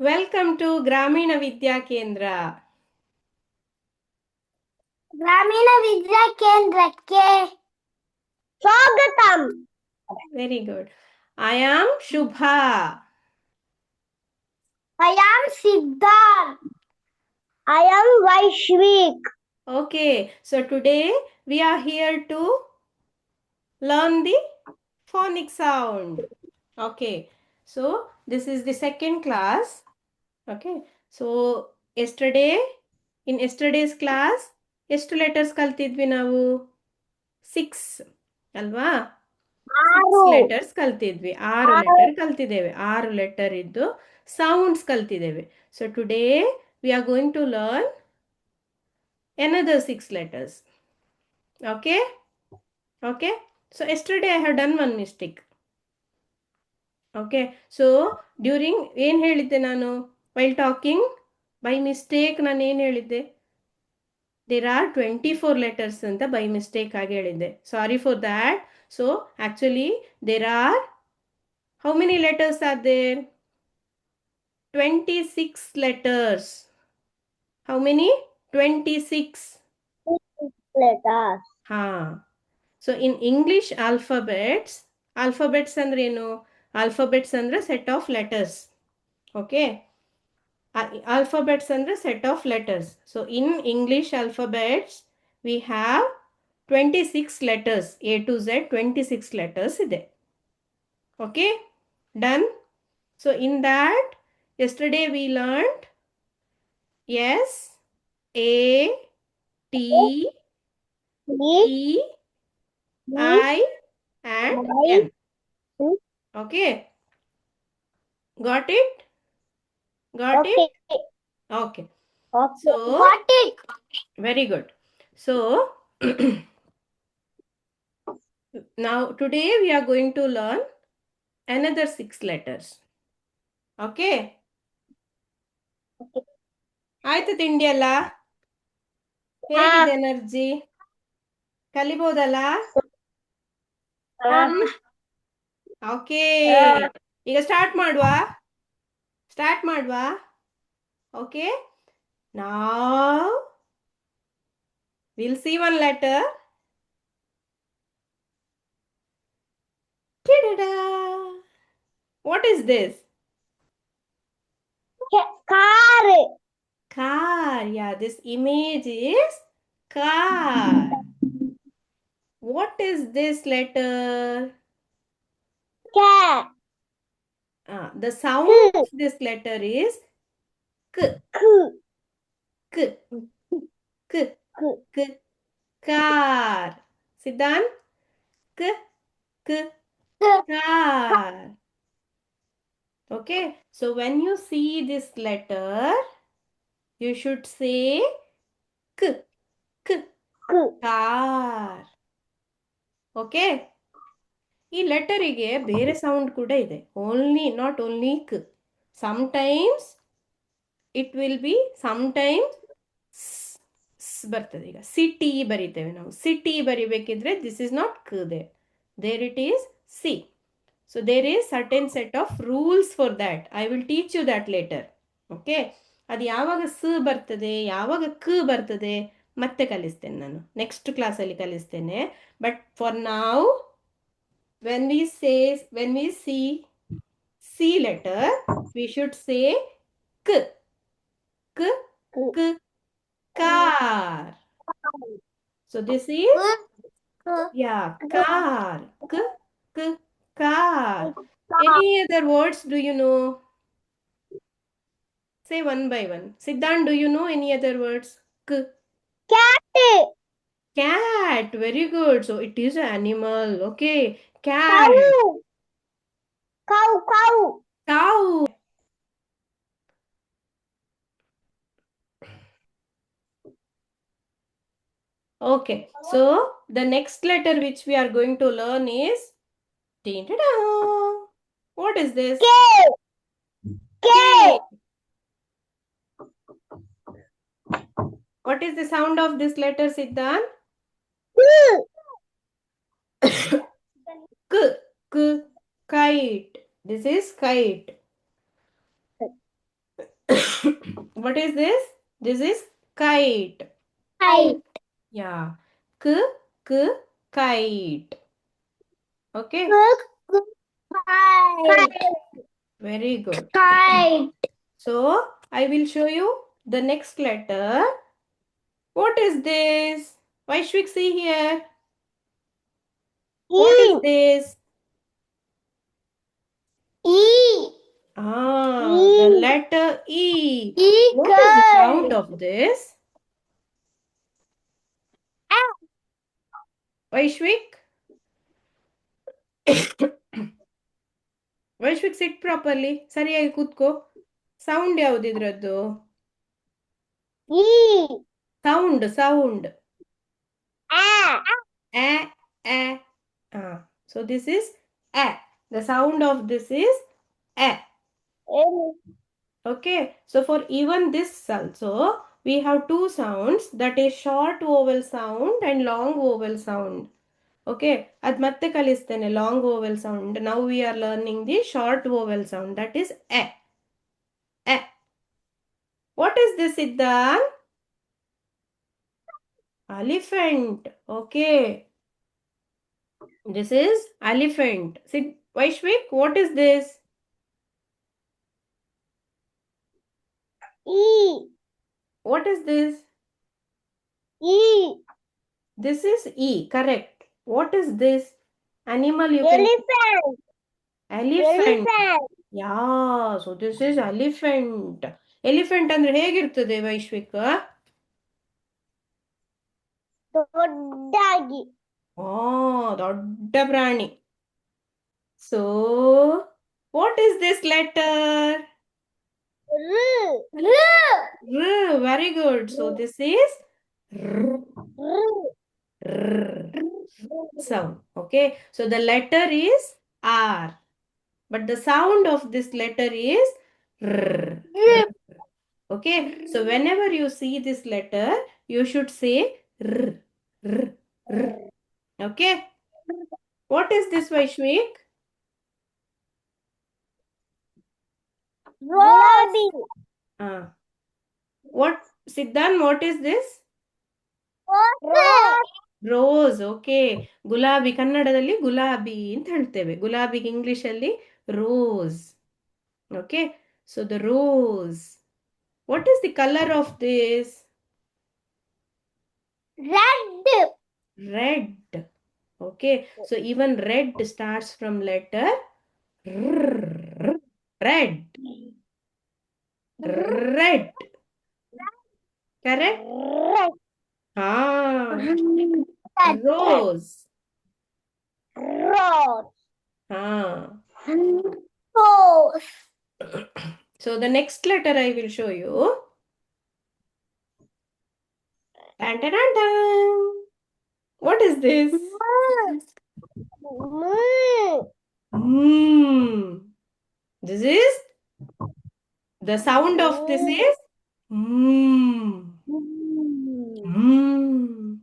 Welcome to ಗ್ರಾಮೀಣ ವಿದ್ಯಾ ಕೇಂದ್ರ ಗ್ರಾಮೀಣ ವಿದ್ಯಾ ಕೇಂದ್ರಕ್ಕೆ ಸ್ವಾಗತಂ very good I am Shubha I am Siddharth I am ವೈಶ್ವಿಕ್ Okay, so today we are here to learn the phonic sound. Okay, so this is the second class. Okay, so yesterday, in yesterday's class, ಎಷ್ಟು letters ಕಲ್ತಿದ್ವಿ ನಾವು six ಅಲ್ವಾ ಆರು letters ಕಲ್ತಿದ್ವಿ ಆರು letter ಕಲ್ತಿದ್ದೇವೆ ಆರು letter ಇದ್ದು sounds ಕಲ್ತಿದ್ದೇವೆ so today we are going to learn another six letters. Okay? Okay? So yesterday I have done one mistake. Okay? So during ಏನು ಹೇಳಿದ್ದೆ ನಾನು? ವೈಲ್ ಟಾಕಿಂಗ್ ಬೈ ಮಿಸ್ಟೇಕ್ ನಾನು ಏನು ಹೇಳಿದ್ದೆ? There are twenty four letters ಅಂತ by mistake ಆಗಿ ಹೇಳಿದ್ದೆ. Sorry for that so actually there are how many letters are there twenty six letters how many twenty six ಹಾ so in English alphabets alphabets ಅಂದ್ರೆ ಏನು? Alphabets ಅಂದ್ರೆ set of letters okay alphabets ಅಂದ್ರೆ set of letters so in English alphabets we have twenty six letters A to Z twenty six letters ಇದೆ okay done so in that yesterday we learned S A T E, I, and I. N. Mm. Okay. Got it? Got okay it? Okay. Okay So, got it very good. So, now today we are going to learn another six letters. Okay? Okay. ಆಯ್ತು ತಿಂಡಿ ಅಲ್ಲ ಹೇಗಿದೆ energy ಕಲಿಬೋದಲ್ಲ okay ಈಗ start ಮಾಡುವ start ಮಾಡುವ okay ನಾವ್ will see one letter what is this car car yeah this image is car what is this letter Cat. Ah, the sound of this letter is k. K. K. K. K. Car. Sit down. K. K. Car. Okay. So when you see this letter, you should say k. K. Car. Okay. ಈ ಲೆಟರಿಗೆ ಬೇರೆ sound ಕೂಡ ಇದೆ. Only not only ಕ್. Sometimes it will be sometimes ಬರ್ತದೆ ಈಗ. City ಬರಿತೇವೆ ನಾವು. City ಬರಿಬೇಕಿದ್ರೆ ದಿಸ್ ಇಸ್ ನಾಟ್ ಕ there there it is C so there is certain set of rules for that I will teach you that later okay ಅದು ಯಾವಾಗ ಸ ಬರ್ತದೆ, ಯಾವಾಗ ಕ ಬರ್ತದೆ ಮತ್ತೆ ಕಲಿಸ್ತೇನೆ ನಾನು. ನೆಕ್ಸ್ಟ್ ಕ್ಲಾಸಲ್ಲಿ ಕಲಿಸ್ತೇನೆ. ಬಟ್ ಫಾರ್ ನಾವ್ when we say when we see C letter, we should say k, k, k, car. So this is yeah, car, k, k, car. Any other words do you know? Say one by one. Siddhan, do you know any other words? K. Cat. Cat, very good. So it is an animal. Okay. Cat, Cow. Cow, cow. Okay. So the next letter which we are going to learn is. What is this? K. K. What is the sound of this letter, Siddhan? K k kite This is kite. What is this? This is kite. Kite. Yeah. K, k, kite. Okay. Kite. Very good. Kite. So I will show you the next letter. What is this? Vaishvik, see here. What is E. this? E. Ah, the E. letter E. Eagle. What is the sound of this? Vaishvik? Vaishvik sit properly ಸರಿಯಾಗಿ ಕೂತ್ಕೋ sound ಯಾವ್ದು ಇದ್ರದ್ದು E. Sound sound A. a a ah so this is a the sound of this is a L. okay so for even this also we have two sounds that is short vowel sound and long vowel sound okay ಅದ್ ಮತ್ತೆ ಕಲಿಸ್ತೇನೆ long vowel sound now we are learning the short vowel sound that is a a what is this Siddhan elephant okay this is elephant Sid Vaishvik what is this E. what is this E. this is e correct what is this animal you can Elephant. elephant Elephant. yeah so this is elephant elephant ಅಂದ್ರೆ ಹೇಗಿರ್ತದೆ ವೈಶ್ವಿಕ್ ದೊಡ್ಡಾಗಿ ಆ ದೊಡ್ಡ ಪ್ರಾಣಿ so what is this letter ರು ರು very good so this is ರು sound okay so the letter is r but the sound of this letter is r. okay so whenever you see this letter you should say r, r, r. okay. What is this vaishvik? ಗುಲಾಬಿ uh, what siddhan what is this? Rose okay ಗುಲಾಬಿ ಕನ್ನಡದಲ್ಲಿ ಗುಲಾಬಿ ಅಂತ ಹೇಳ್ತೇವೆ. ಗುಲಾಬಿಗೆ English ಅಲ್ಲಿ rose okay so the rose what is the colour of this Red. Red. Okay. So even red starts from letter R. Red. Red. Correct? Red. Ah. Rose. Rose. Ah. Rose. So the next letter I will show you. Tan, tan, tan, tan. What is this? Hmm. This is the sound of this is hmm. Hmm.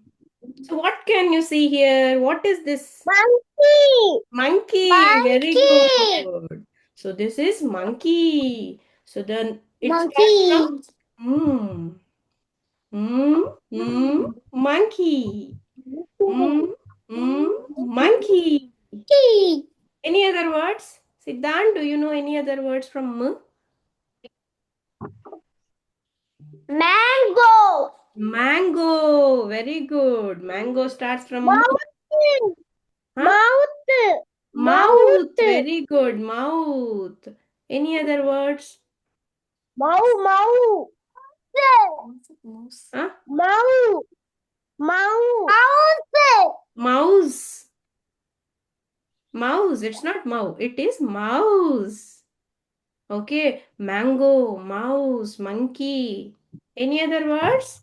So what can you see here? What is this? monkey Monkey. Very good. So this is monkey. So then it's monkey from Hmm. Hmm. Hmm. Monkey. Hmm. Hmm. Monkey. Any other words? Siddhan, do you know any other words from M? mango Mango. Very good. Mango starts from M. mountain Huh? mouth Mouth. Mouth. Very good. Mouth. Any other words? mau mau Mouse. Huh? Mouse. Mouse. Mouse. Mouse. It's not mouse. It is mouse. Okay. Mango, mouse, monkey. Any other words?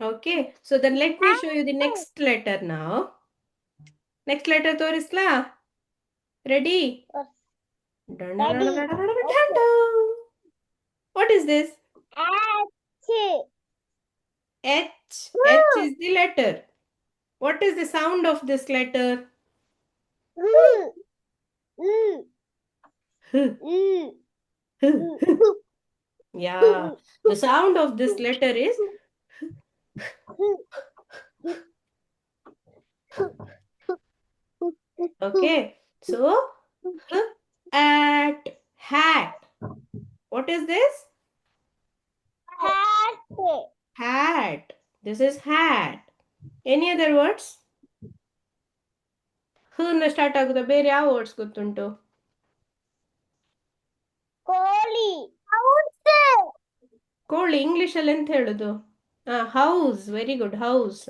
Okay, so then let me show you the next letter now. Next letter, Torisla. Ready? What is this? H H. H is the letter. What is the sound of this letter? Mm. Mm. Mm. Mm. Yeah, the sound of this letter is okay. So, at, hat. What is this? Hat. Hat. This is hat. Any other words? ಹೂನ start ಆಗುದ ಬೇರೆ ಯಾವ words ಗೊತ್ತುಂಟು ಕೋಳಿ ಕೋಳಿ English ಅಲ್ಲಿ ಎಂತ ಹೇಳುದು ಹೌಸ್ ವೆರಿ ಗುಡ್ ಹೌಸ್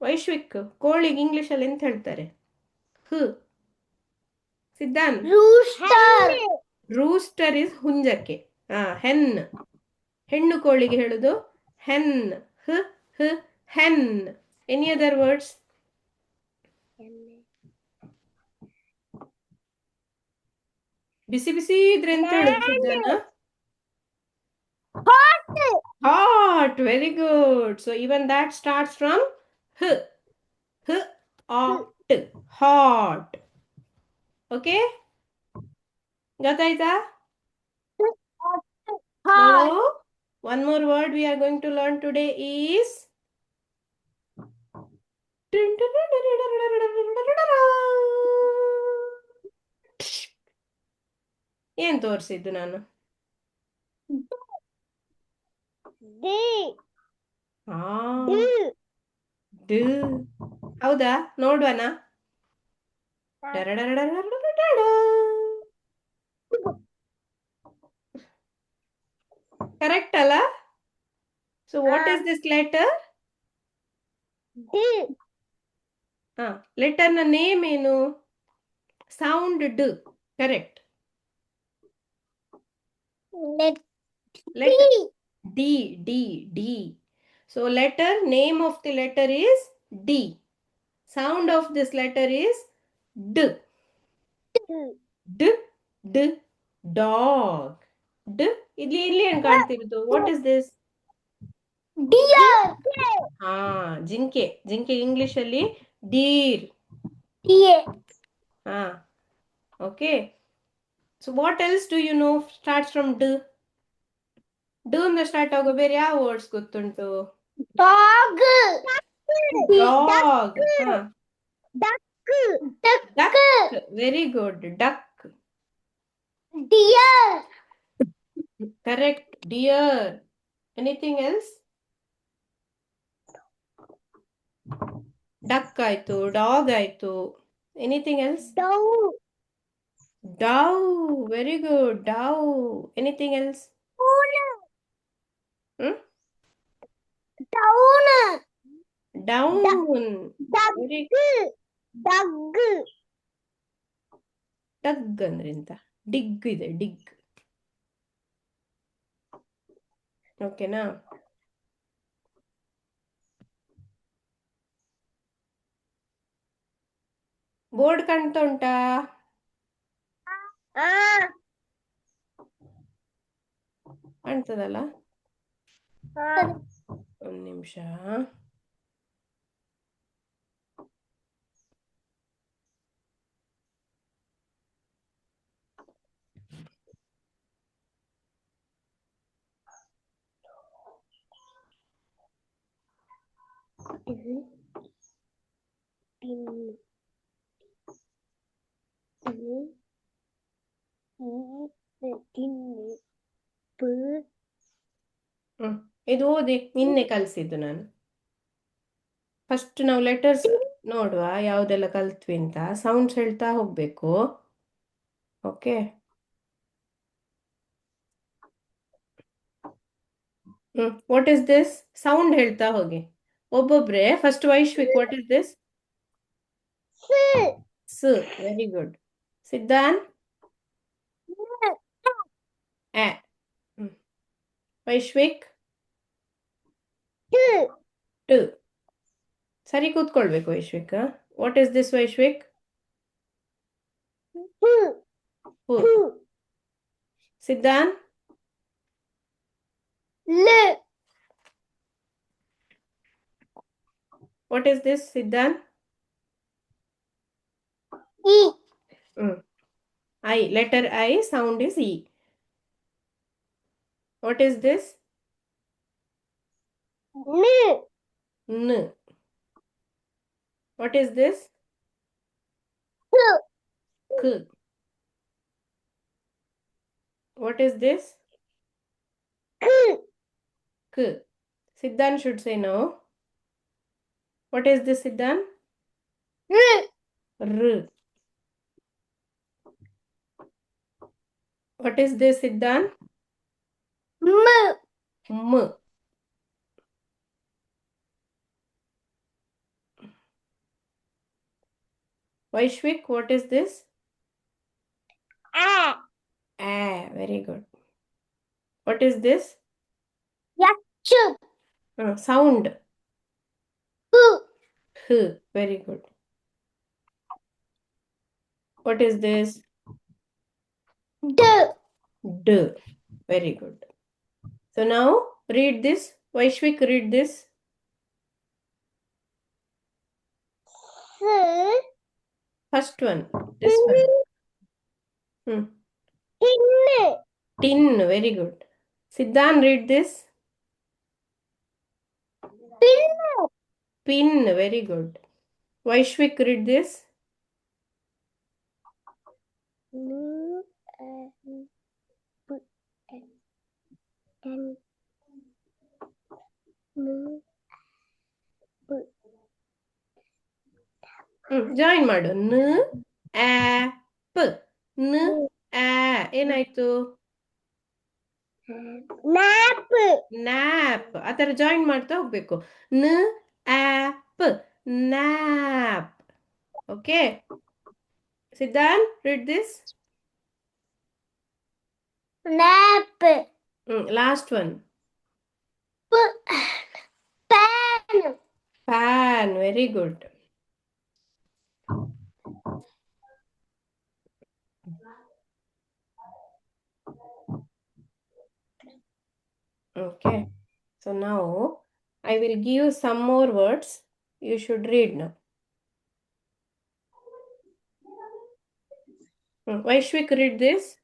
ವೈಶ್ವಿಕ್ ಕೋಳಿಗೆ ಇಂಗ್ಲಿಷ್ ಅಲ್ಲಿ ಎಂತ ಹೇಳ್ತಾರೆ ಹು ಸಿದ್ಧಾನ್ ರೂಸ್ಟರ್ ರೂಸ್ಟರ್ ಇಸ್ ಹುಂಜಕ್ಕೆ ಆ ಹೆನ್ ಹೆಣ್ಣು ಕೋಳಿಗೆ ಹೇಳುದು ಹೆನ್ ಹ ಹ ಹೆನ್ ಎನಿ ಅದರ್ ವರ್ಡ್ಸ್ ಬಿಸಿ ಬಿಸಿ ಇದ್ರೆ ಎಂತ ಹೇಳುದು ಸಿದ್ಧಾನ Hot, very good. So even that starts from h, h, ot, hot. Okay ಗೊತ್ತಾಯ್ತಾ ನಾವು one more word we are going to learn today is ಏನ್ ತೋರಿಸಿದ್ದು ನಾನು? ಹೌದಾ? ನೋಡುವನಾ? ಕರೆಕ್ಟ್ ಅಲ್ಲ so what is this letter D ಹಾ ಲೆಟರ್ ನ name ಏನು ಸೌಂಡ್ ಡ್ correct let letter D, D, D. So letter, name of the letter is D. Sound of this letter is D. D, D, dog. D. ಇಲ್ಲಿ ಇಲ್ಲಿ ಏನ್ ಕಾಣ್ತಿರೋದು what is this dear ಹಾ ಜಿಂಕೆ ಜಿಂಕೆ English ಅಲ್ಲಿ Deere dear ಹಾ okay so what else do you know starts from ಡ್ ಡ್ ಇಂದ ಸ್ಟಾರ್ಟ್ ಆಗೋ ಬೇರೆ ಯಾವ ವರ್ಡ್ಸ್ ಗೊತ್ತುಂಟು ಡಾಗ್ ಡಾಗ್ ಹಾ duck duck very good duck dear correct dear anything else duck ಆಯ್ತು ಡಾಗ್ ಆಯ್ತು ಎನಿಥಿಂಗ್ ಎಲ್ಸ್ ಡೌ ಡೌ ವೆರಿ ಗುಡ್ ಡೌ ಎನಿಥಿಂಗ್ ಎಲ್ಸ್ ಹ್ಮ್ ಡೌನ್ ಡೌನ್ ಡಗ್ ವೆರಿ ಡಗ್ ಡಗ್ ಅಂದ್ರೆ ಎಂತ ಡಿಗ್ ಇದೆ ಡಿಗ್ ಓಕೆನಾ? ಬೋರ್ಡ್ ಕಾಣ್ತಾ ಉಂಟಾ? ಕಾಣ್ತದಲ್ಲ? ಒಂದ್ ನಿಮಿಷ. ಹ್ಮ್, ಇದು ಓದಿ, ನಿನ್ನೆ ಕಲಿಸಿದ್ದು ನಾನು. ಫಸ್ಟ್ ನಾವು ಲೆಟರ್ಸ್ ನೋಡುವ, ಯಾವುದೆಲ್ಲ ಕಲ್ತ್ವಿ ಅಂತ. ಸೌಂಡ್ಸ್ ಹೇಳ್ತಾ ಹೋಗ್ಬೇಕು. Okay hmm what is this sound ಹೇಳ್ತಾ ಹೋಗಿ. ಒಬ್ಬೊಬ್ರೆ first Vaishvik what is this C ಸ್ very good Siddhan A hmm ವೈಶ್ವಿಕ್ to ಟ್ ಸರಿ ಕೂತ್ಕೊಳ್ಬೇಕು Vaishvik what is this Vaishvik who What is this, Siddhan? E. Mm. I. Letter I. Sound is E. What is this? N. N. What is this? K. K. What is this? K. K. Siddhan should say no. What is this, Siddhan? R. R. What is this, Siddhan? M. M. Vaishvik, what is this? A. Ah, very good. What is this? Ch. Uh, sound. H. Very good. What is this? D. D. Very good. So now read this. Vaishvik, read this. First one. This one. Hmm. Tin. Tin. Very good. Siddhan, read this. Pin. Pin very good Vaishvik read ದಿಸ್ನ hmm join ಮಾಡು. ನ ಆಪ್ನ ಆ ಏನಾಯ್ತು? Nap nap ಆ ತರ join ಮಾಡ್ತಾ ಹೋಗ್ಬೇಕು. ನ apple, nap. Okay. Siddhan, read this. Nap. Mm, last one. Pan. Pan. Very good. Okay. So now I will give you some more words. You should read now. Hmm, Vaishvik, read this.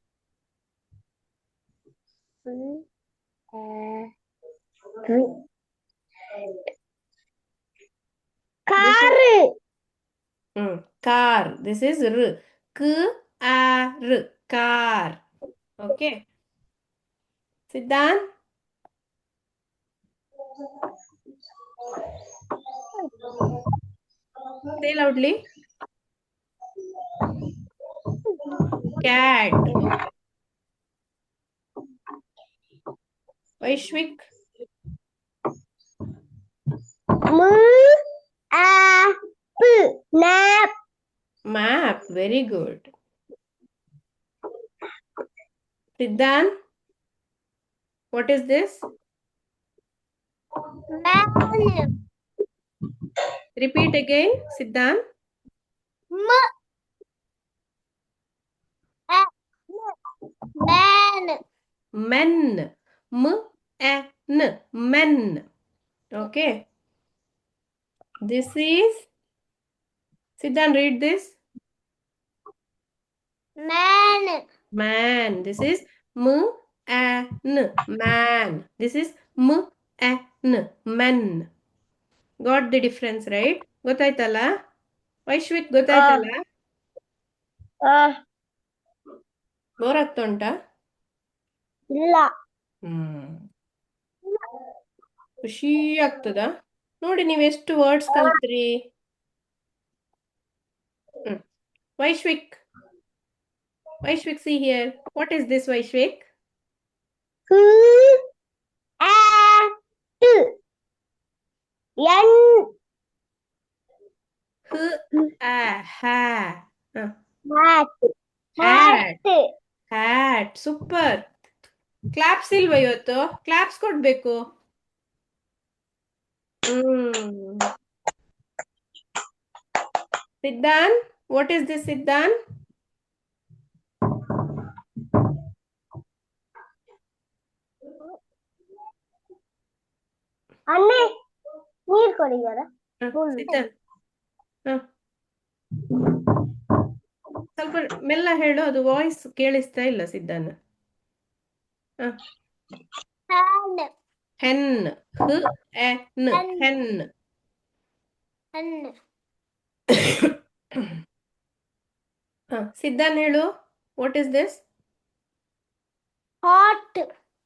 Car. Hmm, car. This is R. K A R. Car. Okay. Siddhan, say loudly. Cat. Vaishvik, M. A. P. Nap. map. Very good. Siddhan, what is this? Man. Repeat again, Siddhan. M. A. Man. Men. M A N. Men. Okay. This is. Siddhan, read this. Man. Man. This is M A N. Man. This is M A men got the difference right ಗೊತ್ತಾಯ್ತಲ್ಲ? ವೈಶ್ವಿಕ್ ಗೊತ್ತಾಯ್ತಲ್ಲ? Bore ಆಗ್ತಾ ಉಂಟಾ? ಇಲ್ಲ. ಹ್ಮ್. ಖುಷಿ ಆಗ್ತದಾ? ನೋಡಿ ನೀವು ಎಷ್ಟು ವರ್ಡ್ಸ್ ಕಲ್ತ್ರಿ. ಹ್ಮ್. Vaishvik. Vaishvik see here what is this Vaishvik? N ಹ ಆ ಹ್ಯಾ hat hat hat hat super claps ಇಲ್ವಾ ಇವತ್ತು ಕ್ಲಾಪ್ಸ್ ಕೊಡ್ಬೇಕು hmm Siddhan what is this Siddhan ಅನ್ನೆ ನೀರ್ ಕೊಡಿದಾರ ಸ್ವಲ್ಪ ಮೆಲ್ಲ ಹೇಳು ಅದು ವಾಯ್ಸ್ ಕೇಳಿಸ್ತಾ ಇಲ್ಲ ಸಿದ್ಧಾನ. ಹೆನ್ ಹೆನ್ ಹೆನ್ ಸಿದ್ಧಾನ್ ಹೇಳು what is this hot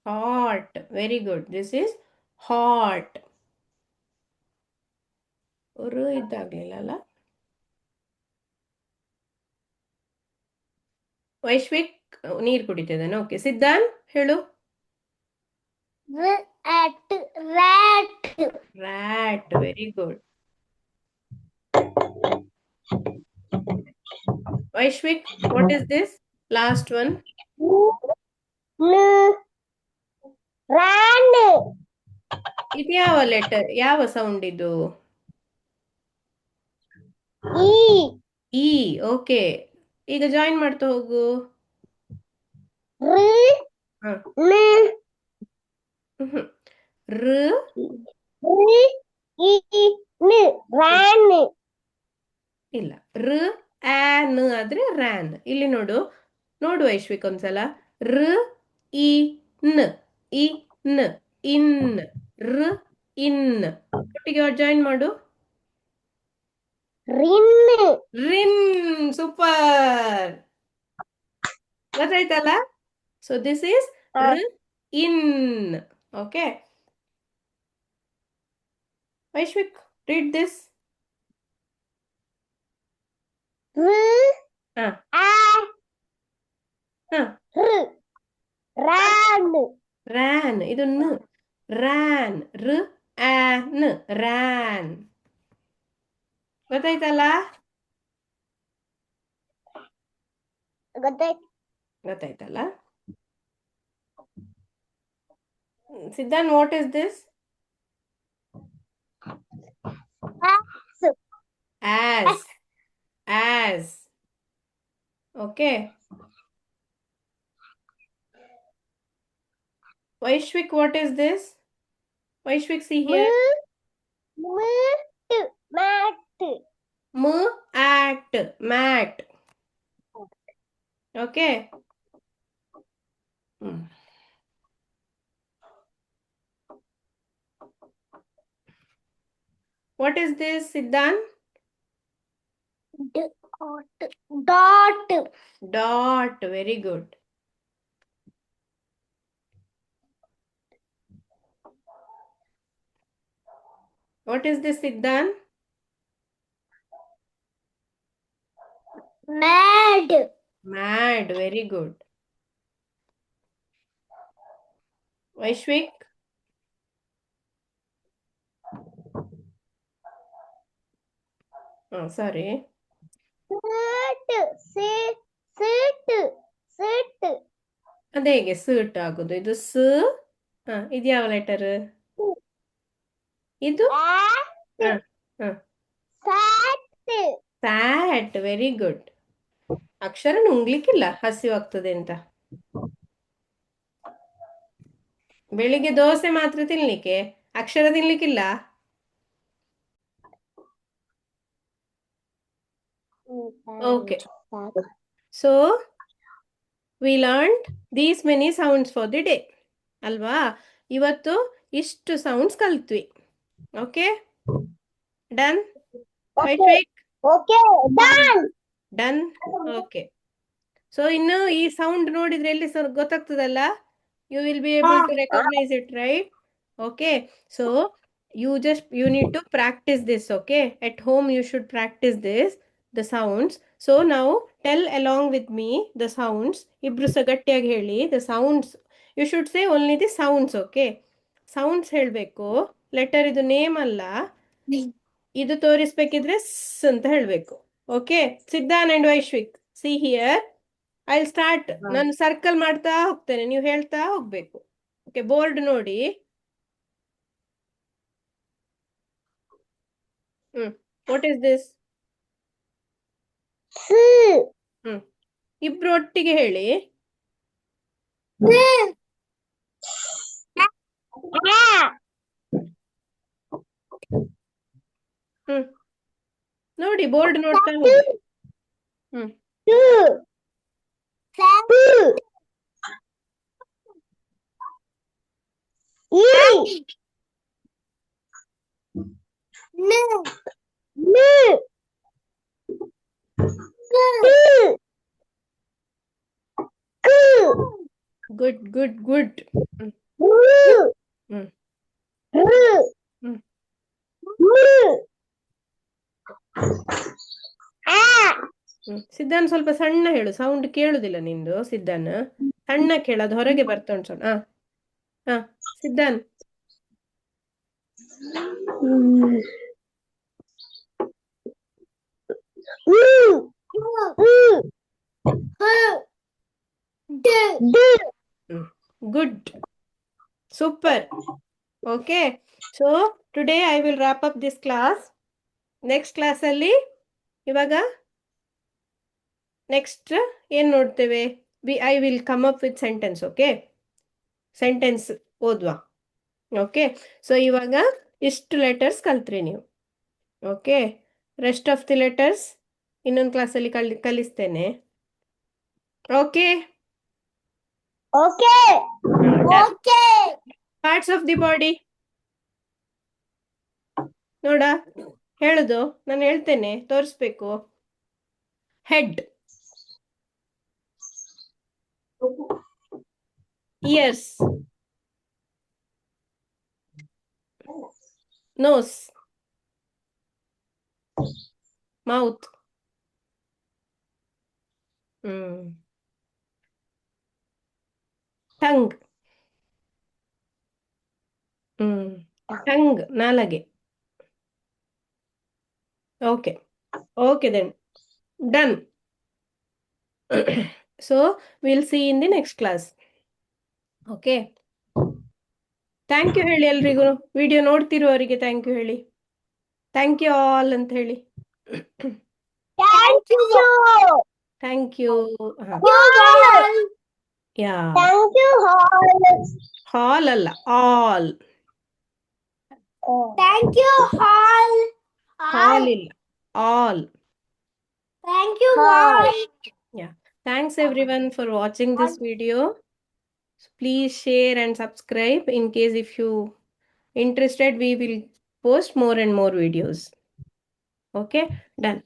hot very good this is hot ರು ಇದ್ದಾಗ್ಲಿಲ್ಲ ಅಲ್ಲ ವೈಶ್ವಿಕ್ ನೀರ್ ಕುಡಿತಿದ್ದಾನೆ ಓಕೆ ಸಿದ್ಧಾಂತ್ ಹೇಳು. Rat very good Vaishvik what is this last one. ಇದು ಯಾವ ಲೆಟರ್ ಯಾವ ಸೌಂಡ್ ಇದು? E okay. ಈಗ ಜಾಯಿನ್ ಮಾಡ್ತಾ ಹೋಗು. ಇಲ್ಲ. ರ ಆನ್ ಆದ್ರೆ ರ್ಯಾನ್ ಇಲ್ಲಿ ನೋಡು. ನೋಡು ಐಶ್ವಿಕ್ ಒಂದ್ಸಲ. ರ ಇ ನ್. ಇ ನ್. ಇನ್. ರ ಇನ್. ಒಟ್ಟಿಗೆ ಜಾಯಿನ್ ಮಾಡು. Rin. ರಿನ್ ಸೂಪರ್ ಗೊತ್ತಾಯ್ತಲ್ಲ ಸೊ ದಿಸ್ ಈಸ್ ಹ. ರ್ in okay ವೈಶ್ವಿಕ್ read this R. ಹ A. ಹ R. Ran. ರ್ಯಾನ್ ಇದು ನ್ ರ್ಯಾನ್ ರ್ ಆನ್ ರ್ಯಾನ್ ಗೊತ್ತಾಯ್ತಲ್ಲ ಗೊತ್ತಾಯ್ತು ಗೊತ್ತಾಯ್ತಲ್ಲ Siddhant what is this as as okay ವೈಶ್ವಿಕ್ what is this ವೈಶ್ವಿಕ್ see here mat M at mat. Okay. What is this, Siddhan? Dot. Dot. Dot. Very good. What is this, Siddhan? Mad. Mad very good Vaishvik sorry sit sit sit sit ಅದೇ ಹೇಗೆ suit ಆಗುದು? ಇದು ಸ ಇದು ಯಾವ letter ಇದು? Sat very good ಅಕ್ಷರ ನುಂಗ್ಲಿಕ್ಕಿಲ್ಲ ಹಸಿವಾಗ್ತದೆ ಅಂತ. ಬೆಳಿಗ್ಗೆ ದೋಸೆ ಮಾತ್ರ ತಿನ್ಲಿಕ್ಕೆ ಅಕ್ಷರ ತಿನ್ಲಿಕ್ಕಿಲ್ಲ? Okay so we learn these many sounds for the day ಅಲ್ವಾ? ಇವತ್ತು ಇಷ್ಟು sounds ಕಲ್ತ್ವಿ. Okay done okay done done okay so ಇನ್ನು ಈ ಸೌಂಡ್ ನೋಡಿದ್ರೆ ಎಲ್ಲಿ ಸರ್ ಗೊತ್ತಾಗ್ತದಲ್ಲ? You will be able to recognise it right okay so you just you need to practise this okay at home you should practise this the sounds so ನಾವು tell along with me the sounds ಇಬ್ರು ಸಹ ಗಟ್ಟಿಯಾಗಿ ಹೇಳಿ the sounds you should say only the sounds okay sounds ಹೇಳಬೇಕು. Letter ಇದು name ಅಲ್ಲ. ಇದು ತೋರಿಸ್ಬೇಕಿದ್ರೆ ಸ್ ಅಂತ ಹೇಳಬೇಕು. Okay Siddhan and Vaishvik see here I start ನಾನು ಸರ್ಕಲ್ ಮಾಡ್ತಾ ಹೋಗ್ತೇನೆ. ನೀವು ಹೇಳ್ತಾ ಹೋಗ್ಬೇಕು. ಓಕೆ ಬೋರ್ಡ್ ನೋಡಿ. Hmm what is this hmm ಇಬ್ರು ಒಟ್ಟಿಗೆ ಹೇಳಿ ಹ್ಮ್. ನೋಡಿ ಬೋರ್ಡ್ ನೋಡ್ತಾ ಹೋಗಿ ಹ್ಮ್ two, two, E, N, N, T, Q, good good good R, hmm R, hmm R, A, ಹ್ಮ್ ಸಿದ್ಧಾನ್ ಸ್ವಲ್ಪ ಸಣ್ಣ ಹೇಳು ಸೌಂಡ್ ಕೇಳುದಿಲ್ಲ ನಿಂದು, ಸಿದ್ಧಾನ್. ಸಣ್ಣ ಕೇಳ, ಅದು ಹೊರಗೆ ಬರ್ತಾ ಉಂಟು ಹಾ ಹಾ Siddhan. Good super okay so today I will wrap up this class class ಅಲ್ಲಿ ಇವಾಗ ನೆಕ್ಸ್ಟ್ ಏನು ನೋಡ್ತೇವೆ? We I will come up with sentence okay sentence ಓದ್ವಾ okay so ಇವಾಗ ಇಷ್ಟು ಲೆಟರ್ಸ್ ಕಲ್ತ್ರಿ ನೀವು okay rest of the letters ಇನ್ನೊಂದು ಕ್ಲಾಸಲ್ಲಿ ಕಲಿ ಕಲಿಸ್ತೇನೆ okay okay okay, parts of the body ನೋಡ. ಹೇಳುದು ನಾನು ಹೇಳ್ತೇನೆ ತೋರಿಸ್ಬೇಕು. Head ears nose mouth hmm tongue hmm tongue ನಾಲಗೆ. Okay okay then done so will see in the next class okay thank you ಹೇಳಿ ಎಲ್ರಿಗೂ ವಿಡಿಯೋ ನೋಡ್ತಿರುವವರಿಗೆ ಥ್ಯಾಂಕ್ ಯು ಹೇಳಿ thank you all ಅಂತ ಹೇಳಿ thank you, thank you all, yeah thank you all, ಹಾಲ್ ಅಲ್ಲ all thank you all, ಹಾಲ್ ಇಲ್ಲ all thank you all. Thanks everyone for watching this video. Please share and subscribe in case if you interested we will post more and more videos. Okay, done.